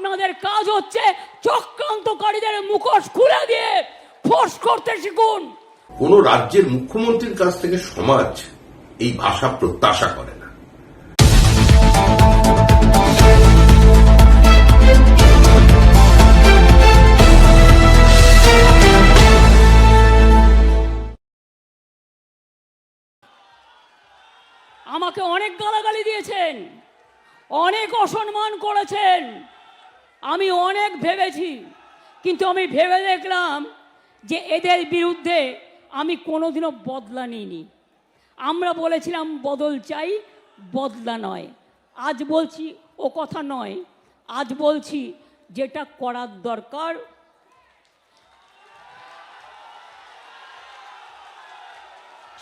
আপনাদের কাজ হচ্ছে চক্রান্তকারীদের মুখোশ খুলে দিয়ে ফোর্স করতে শিখুন। কোন রাজ্যের মুখ্যমন্ত্রীর কাছ থেকে সমাজ এই ভাষা প্রত্যাশা করে না। আমাকে অনেক গালাগালি দিয়েছেন অনেক অসম্মান করেছেন। আমি অনেক ভেবেছি, কিন্তু আমি ভেবে দেখলাম যে এদের বিরুদ্ধে আমি কোনোদিনও বদলা নিইনি। আমরা বলেছিলাম, বদল চাই, বদলা নয়। আজ বলছি, ও কথা নয়। আজ বলছি, যেটা করার দরকার।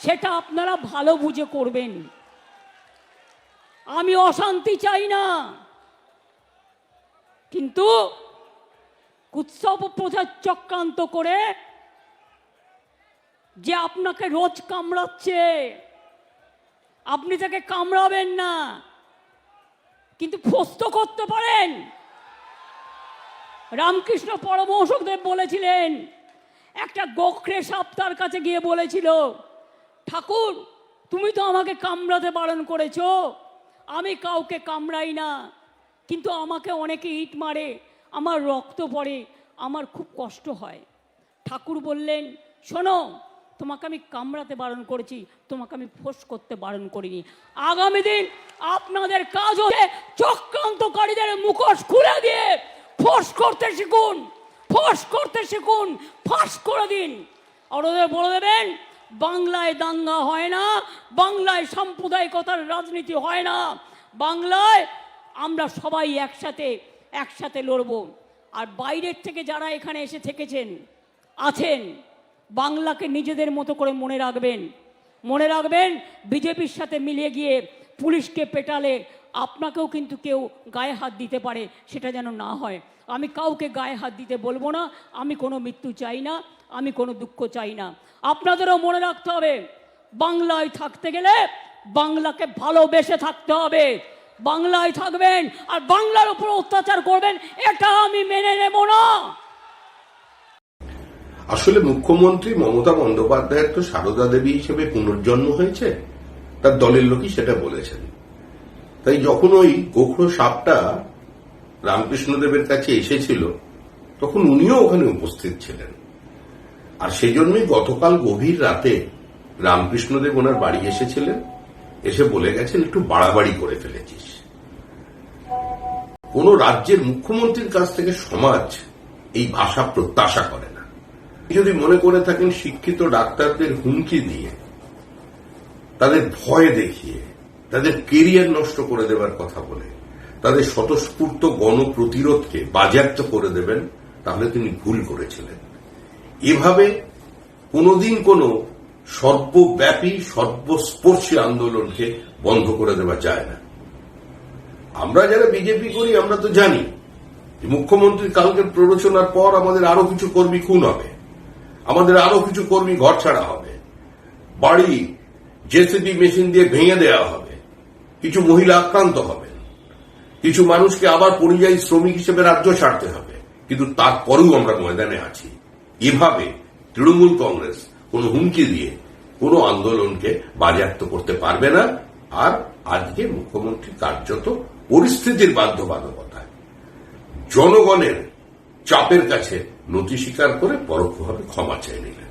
সেটা আপনারা ভালো বুঝে করবেন। আমি অশান্তি চাই না। কিন্তু উৎসব প্রচার চক্রান্ত করে যে আপনাকে রোজ কামড়াচ্ছে, আপনি তাকে কামড়াবেন না, কিন্তু ফস্ত করতে পারেন। রামকৃষ্ণ পরমহংসদেব বলেছিলেন, একটা গোখরে সাপ তার কাছে গিয়ে বলেছিল, ঠাকুর, তুমি তো আমাকে কামড়াতে বারণ করেছ, আমি কাউকে কামড়াই না। কিন্তু আমাকে অনেকে ইট মারে, আমার রক্ত পড়ে, আমার খুব কষ্ট হয়। ঠাকুর বললেন, শোনো, তোমাকে আমি কামড়াতে বারণ করেছি, তোমাকে আমি ফোঁস করতে বারণ করিনি। আগামী দিন আপনাদের কাজ হচ্ছে চক্রান্তকারীদের মুখোশ খুলে দিয়ে ফোঁস করতে শিখুন, ফোঁস করতে শিখুন, ফাঁস করে দিন। আর ওদের বলে দেবেন, বাংলায় দাঙ্গা হয় না, বাংলায় সাম্প্রদায়িকতার রাজনীতি হয় না, বাংলায় আমরা সবাই একসাথে একসাথে লড়ব। আর বাইরের থেকে যারা এখানে এসে থেকেছেন, আছেন, বাংলাকে নিজেদের মতো করে মনে রাখবেন। মনে রাখবেন, বিজেপির সাথে মিলিয়ে গিয়ে পুলিশকে পেটালে আপনাকেও কিন্তু কেউ গায়ে হাত দিতে পারে, সেটা যেন না হয়। আমি কাউকে গায়ে হাত দিতে বলব না, আমি কোনো মৃত্যু চাই না, আমি কোনো দুঃখ চাই না। আপনাদেরও মনে রাখতে হবে, বাংলায় থাকতে গেলে বাংলাকে ভালোবেসে থাকতে হবে। বাংলায় থাকবেন আর বাংলার উপর অত্যাচার করবেন, এটা আমি মেনে নেব না। আসলে মুখ্যমন্ত্রী মমতা বন্দ্যোপাধ্যায়ের তো সারদা দেবী হিসেবে পুনর্জন্ম হয়েছে, তার দলের লোকই সেটা বলেছেন। তাই যখন ওই গোখরো সাপটা রামকৃষ্ণদেবের কাছে এসেছিল, তখন উনিও ওখানে উপস্থিত ছিলেন। আর সেই জন্যই গতকাল গভীর রাতে রামকৃষ্ণদেব ওনার বাড়ি এসেছিলেন, এসে বলে গেছেন, একটু বাড়াবাড়ি করে ফেলেছিস। কোন রাজ্যের মুখ্যমন্ত্রীর কাছ থেকে সমাজ এই ভাষা প্রত্যাশা করে না। যদি মনে করে থাকেন, শিক্ষিত ডাক্তারদের হুমকি দিয়ে, তাদের ভয় দেখিয়ে, তাদের কেরিয়ার নষ্ট করে দেবার কথা বলে, তাদের স্বতঃস্ফূর্ত গণপ্রতিরোধকে বাজেয়াপ্ত করে দেবেন, তাহলে তিনি ভুল করেছিলেন। এভাবে কোনোদিন কোন সর্বব্যাপী, সর্বস্পর্শী আন্দোলনকে বন্ধ করে দেওয়া যায় না। আমরা যারা বিজেপি করি, আমরা তো জানি মুখ্যমন্ত্রী কালকে প্ররোচনার পর আমাদের আরও কিছু কর্মী খুন হবে। আমাদের আরও কিছু কর্মী ঘর ছাড়া হবে। বাড়ি জেসিবি মেশিন দিয়ে ভেঙে দেওয়া হবে। কিছু মহিলা আক্রান্ত হবেন। কিছু মানুষকে আবার পরিযায়ী শ্রমিক হিসেবে রাজ্য ছাড়তে হবে। কিন্তু তারপরেও আমরা ময়দানে আছি। এভাবে তৃণমূল কংগ্রেস কোন হুমকি দিয়ে কোন আন্দোলনকে বাজেয়াপ্ত করতে পারবে না। আর আজকে মুখ্যমন্ত্রী কার্যত পরিস্থিতির বাধ্যবাধকতায় জনগণের চাপের কাছে নথি স্বীকার করে পরোক্ষভাবে ক্ষমা চেয়ে নিলেন।